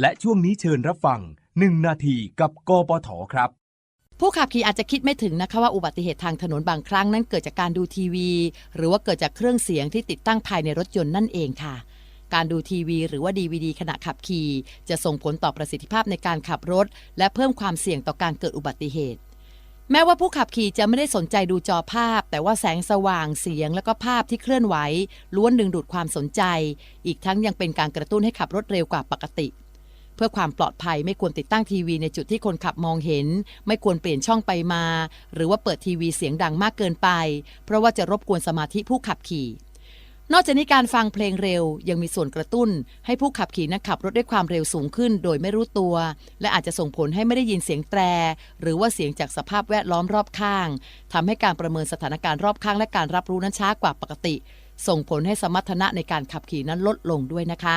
และช่วงนี้เชิญรับฟัง 1 นาทีกับกปทครับ ผู้ขับขี่อาจจะคิดไม่ถึงนะคะว่าอุบัติเหตุทางถนนบางครั้งนั้นเกิดจากการดูทีวี หรือว่าเกิดจากเครื่องเสียงที่ติดตั้งภายในรถยนต์นั่นเองค่ะ การดูทีวีหรือว่าดีวดีขณะขับขี่ จะส่งผลต่อประสิทธิภาพในการขับรถ และเพิ่มความเสี่ยงต่อการเกิดอุบัติเหตุ แม้ว่าผู้ขับขี่จะไม่ได้สนใจดูจอภาพ แต่ว่าแสงสว่างเสียง และก็ภาพที่เคลื่อนไหวล้วนดึงดูดความสนใจ อีกทั้งยังเป็นการกระตุ้นให้ขับรถเร็วกว่าปกติ พื่อความปลอดภัยไม่ควรติดตั้งทีวีในจุดที่คนขับมองเห็น ไม่ควรเปลี่ยนช่องไปมา หรือว่าเปิดทีวีเสียงดังมากเกินไป เพราะว่าจะรบกวนสมาธิผู้ขับขี่ นอกจากนี้การฟังเพลงเร็วยังมีส่วนกระตุ้น ให้ผู้ขับขี่นั้นขับรถด้วยความเร็วสูงขึ้น โดยไม่รู้ตัว และอาจจะส่งผลให้ไม่ได้ยินเสียงแตร หรือว่าเสียงจากสภาพแวดล้อมรอบข้างทำให้การประเมินสถานการณ์รอบข้างและการรับรู้นั้นช้ากว่าปกติ ส่งผลให้สมรรถนะในการขับขี่นั้นลดลงด้วยนะคะ